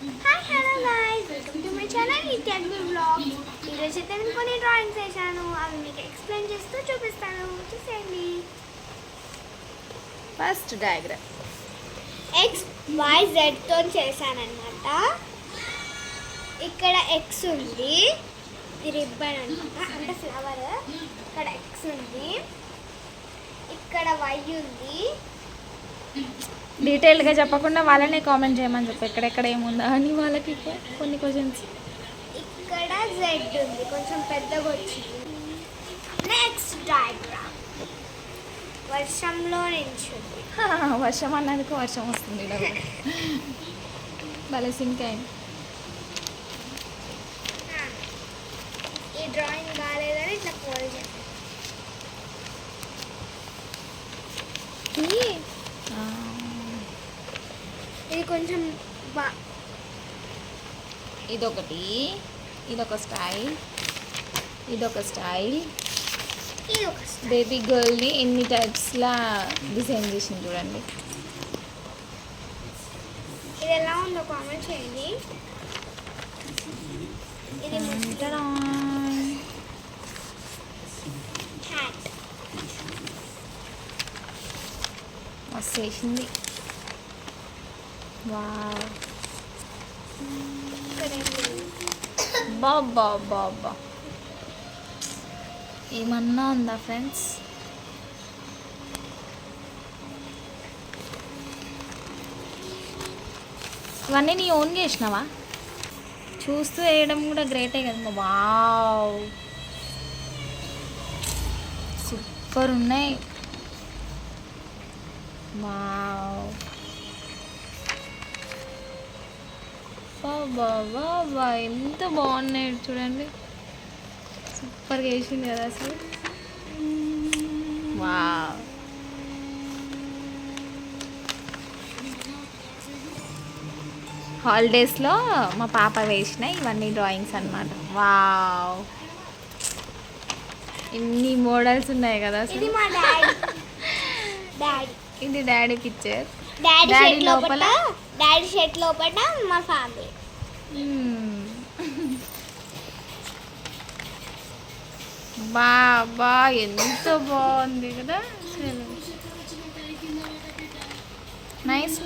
Hi hello guys welcome to my channel ఇత్యాగ్ని blog ఈరోజు అయితే నేను కొన్ని డ్రాయింగ్స్ వేసాను అవి మీకు ఎక్స్ప్లెయిన్ చేస్తూ చూపిస్తాను. చూసేయండి. ఫస్ట్ డయాగ్రామ్ ఎక్స్ వై జెడ్తో చేశానమాట ఇక్కడ ఎక్స్ ఉంది. రిబ్బన్ అనమాట అంటే ఫ్లవర్ ఇక్కడ ఎక్స్ ఉంది. ఇక్కడ వై ఉంది. డీటెయిల్గా చెప్పకుండా వాళ్ళనే కామెంట్ చేయమని చెప్పు. ఎక్కడెక్కడ ఏముందా అని వాళ్ళకి కొన్ని క్వశ్చన్స్ ఇక్కడ జెడ్ ఉంది. కొంచెం పెద్దగా వచ్చింది. నెక్స్ట్ డయాగ్రామ్ వర్షంలో నించుంది వర్షం అన్నందుకు వర్షం వస్తుంది. భలే సింక్ అయింది. ఈ డ్రాయింగ్ బాగాలేదని ఇట్లా పోల్ చేస్తాను ఆ, ఇది కొంచెం బా ఇదొకటి. ఇదొక స్టైల్. ఇదొక స్టైల్. ఇది ఒక style. బేబీ గర్ల్ని ఎన్ని టైప్స్లా డిజైన్ చేసింది చూడండి. ఇది ఎలా ఉందో కామెంట్ చేయండి. ఇది హ్యాట్ మస్తు వేసింది? బాబా బాబా. ఏమన్నా ఉందా ఫ్రెండ్స్ ఇవన్నీ నీ ఓన్ చేసినావా? చూస్తూ వేయడం కూడా గ్రేటే కదా వావ్ సూపర్ ఉన్నాయి. వావ్ బాబా ఎంత బాగున్నాయి చూడండి. సూపర్గా వేసింది కదా అసలు. వావ్. హాలిడేస్లో మా పాప వేసిన ఇవన్నీ డ్రాయింగ్స్ అన్నమాట. వావ్. ఇన్ని మోడల్స్ ఉన్నాయి కదా ఇది డాడీ. డాడీ. ఇది డాడీ పిక్చర్ డాడీ లోపల? డాడీ షర్ట్ లోపల మా ఫ్యామిలీ. బాబా ఎంత బాగుంది కదా అసలు. నైస్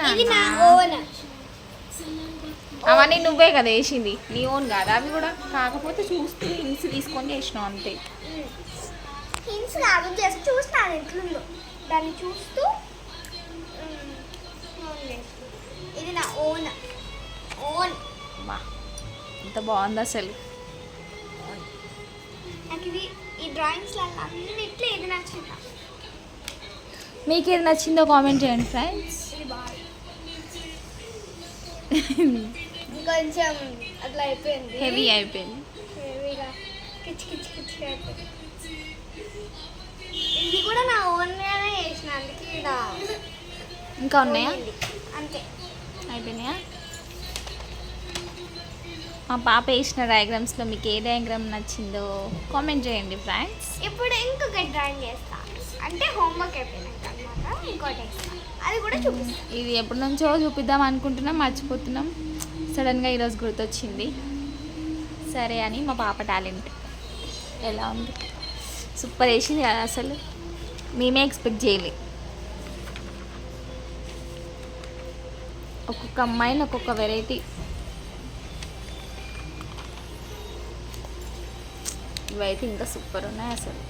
అవన్నీ నువ్వే కదా వేసింది. నీ ఓన్ కాదు. అవి కూడా కాకపోతే చూస్తూ హింట్స్ తీసుకొని చేసినావు అంతే. హింట్స్ కాదు జస్ట్ చూస్తాను ఎట్లుందో. దాన్ని చూస్తూ ఓన్ బా ఎంత బాగుంది అసలు? నాకు ఇది ఈ డ్రాయింగ్స్లో అన్నిట్లో ఇది నచ్చింది మీకు ఏది నచ్చిందో? కామెంట్ చేయండి ఫ్రెండ్స్. కొంచెం అట్లా అయిపోయింది. హెవీ అయిపోయింది. హెవీగా కిచ్ కిచ్ కిచ్ అయిపోయింది. ఇది కూడా నా ఓన్గానే చేసిన అందుకే ఇంకా ఉన్నాయా. అంతే. అయిపోయినాయా? మా పాప వేసిన డయాగ్రామ్స్లో మీకు ఏ డయాగ్రామ్ నచ్చిందో కామెంట్ చేయండి ఫ్రెండ్స్ ఇప్పుడు ఇంకొక డ్రాయింగ్ చేస్తా. అంటే హోంవర్క్ అయిపోయినాక ఇంకోటి అది కూడా చూపిస్తాను ఇది ఎప్పటి నుంచో చూపిద్దాం అనుకుంటున్నాం మర్చిపోతున్నాం. సడన్గా ఈరోజు గుర్తొచ్చింది. సరే అని మా పాప టాలెంట్. ఎలా ఉంది? సూపర్ వేసింది కదా అసలు. మేమే ఎక్స్పెక్ట్ చేయలే. ఒక్కొక్క అమ్మాయిని ఒక్కొక్క వెరైటీ ఇవైతే ఇంకా సూపర్ ఉన్నాయి అసలు.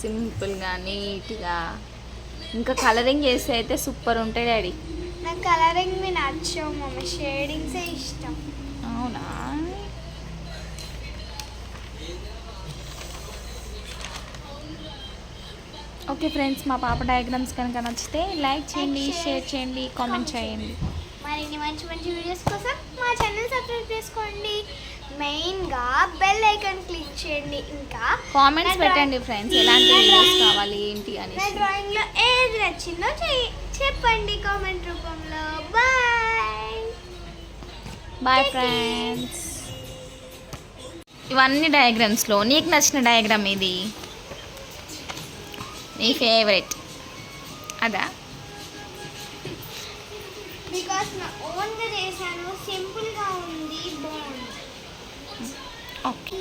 సింపుల్గా నీట్గా ఇంకా కలరింగ్ చేస్తే అయితే సూపర్ ఉంటాయి డాడీ. నాకు కలరింగ్ మీ నచ్చవు మమ్మీ. షేడింగ్సే ఇష్టం. అవునా? ఓకే ఫ్రెండ్స్ మా పాప డయాగ్రామ్స్ కనుక నచ్చితే లైక్ చేయండి షేర్ చేయండి కామెంట్ చేయండి. మరిన్ని మంచి మంచి వీడియోస్ కోసం మా ఛానల్ సబ్స్క్రైబ్ చేసుకోండి. మెయిన్గా బెల్ ఐకాన్ క్లిక్ చేయండి. ఇంకా కామెంట్స్ నా పెట్టండి ఫ్రెండ్స్ ఎలాంటి నా వీడియోస్ కావాలి ఏంటి నా అనేసి. డ్రాయింగ్లో ఏది నచ్చిందో చెప్పండి కామెంట్ రూపంలో. బాయ్ బాయ్ ఫ్రెండ్స్ ఇవన్నీ డయాగ్రామ్స్లో నీకు నచ్చిన డయాగ్రామ్ ఇది నీ ఫేవరెట్ అదా? బికాస్ నా ఓన్గా చేశాను సింపుల్గా ఉంది బాగుంది ఓకే